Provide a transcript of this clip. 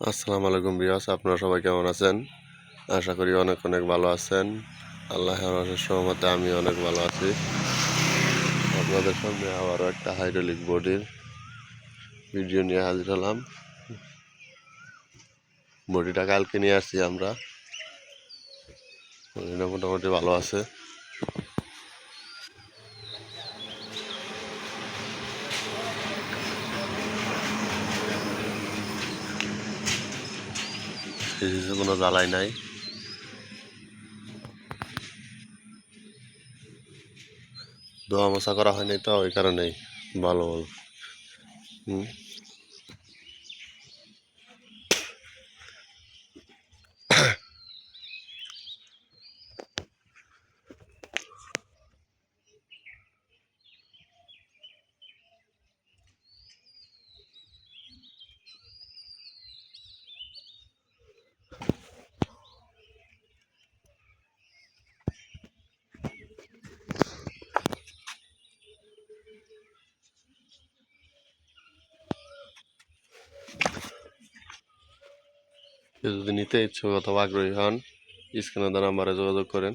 আসসালামু আলাইকুম বিয়াস আপনারা সবাই কেমন আছেন? আশা করি অনেক অনেক ভালো আছেন। আল্লাহর অশেষ সহমতে আমি অনেক ভালো আছি। আপনাদের সামনে আবারও একটা হাইড্রোলিক বডির ভিডিও নিয়ে হাজির হলাম। বডিটা কালকে নিয়ে আসছি আমরা। বডিটা মোটামুটি ভালো আছে। সিরিজে কোনো জ্বালাই নাই ধোয়া মশা করা হয়নি তো ওই কারণেই ভালো ভালো হুম যদি নিতে ইচ্ছুক অথবা আগ্রহী হন স্ক্রিনে দ্বারা আমার যোগাযোগ করেন।